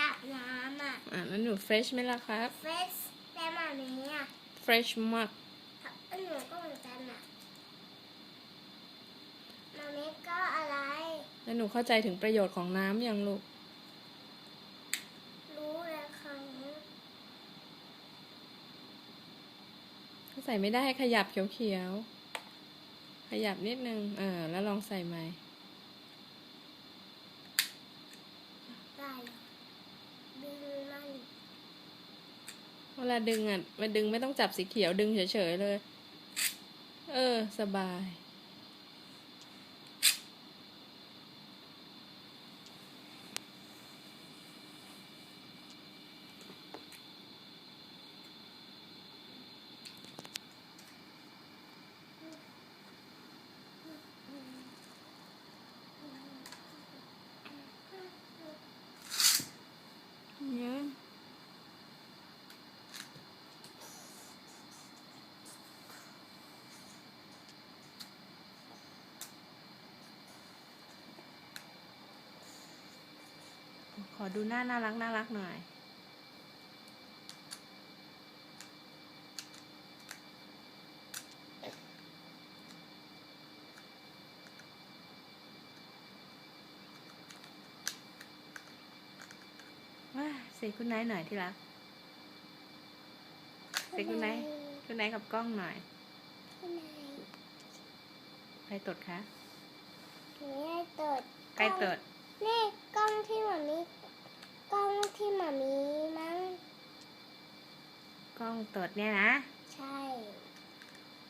อาบน้ำอะอะแล้วหนูเฟรชไหมล่ะครับเฟสแต่มามีอะเฟรชมากหนูก็เหมือนกันอะมามีก็อะไร แล้วหนูเข้าใจถึงประโยชน์ของน้ำยังลูก รู้แล้วครั้งถ้าใส่ไม่ได้ให้ขยับเขียวๆ ขยับนิดนึง เออ แล้วลองใส่ใหม่ได้ดึงมัน เวลาดึงอะมาดึงไม่ต้องจับสีเขียวดึงเฉยๆเลย เออ สบายเนี่ย ขอดูหน้าน่ารักน่ารักหน่อย ว้าเสียคุณนายหน่อยที่รักเสียคุณนายคุณนายกับกล้องหน่อยคุณนายใครตดคะหนูให้ตด ใครตดนี่กล้ องที่หมามีกล้องที่หมามีมั้ง กล้องตดเนี่ยนะ ใช่